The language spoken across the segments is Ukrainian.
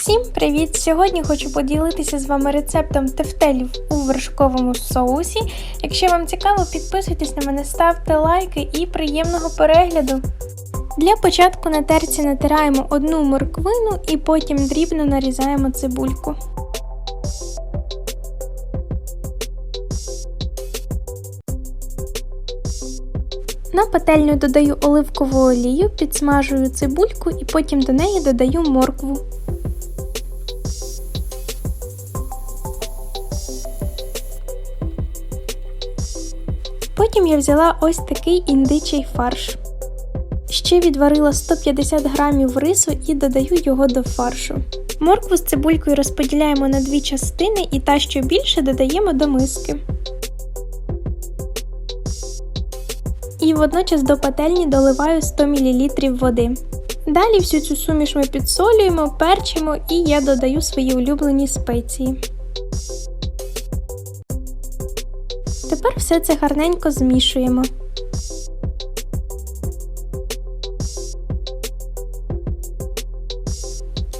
Всім привіт! Сьогодні хочу поділитися з вами рецептом тефтелів у вершковому соусі. Якщо вам цікаво, підписуйтесь на мене, ставте лайки і приємного перегляду. Для початку на терці натираємо одну морквину і потім дрібно нарізаємо цибульку. На пательню додаю оливкову олію, підсмажую цибульку і потім до неї додаю моркву. Потім я взяла ось такий індичий фарш. Ще відварила 150 грамів рису і додаю його до фаршу. Моркву з цибулькою розподіляємо на дві частини і та, що більше, додаємо до миски. І водночас до пательні доливаю 100 мл води. Далі всю цю суміш ми підсолюємо, перчимо і я додаю свої улюблені спеції. Тепер все це гарненько змішуємо.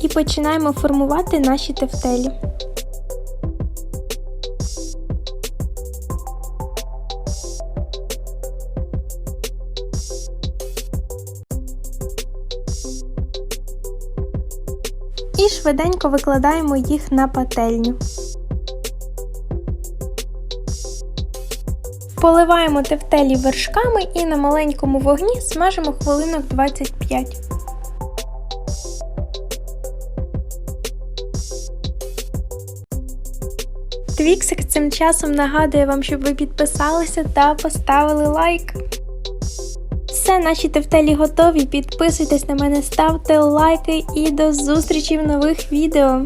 І починаємо формувати наші тефтелі. І швиденько викладаємо їх на пательню. Поливаємо тефтелі вершками і на маленькому вогні смажимо хвилинок 25. Твіксик цим часом нагадує вам, щоб ви підписалися та поставили лайк. Все, наші тефтелі готові. Підписуйтесь на мене, ставте лайки і до зустрічі в нових відео.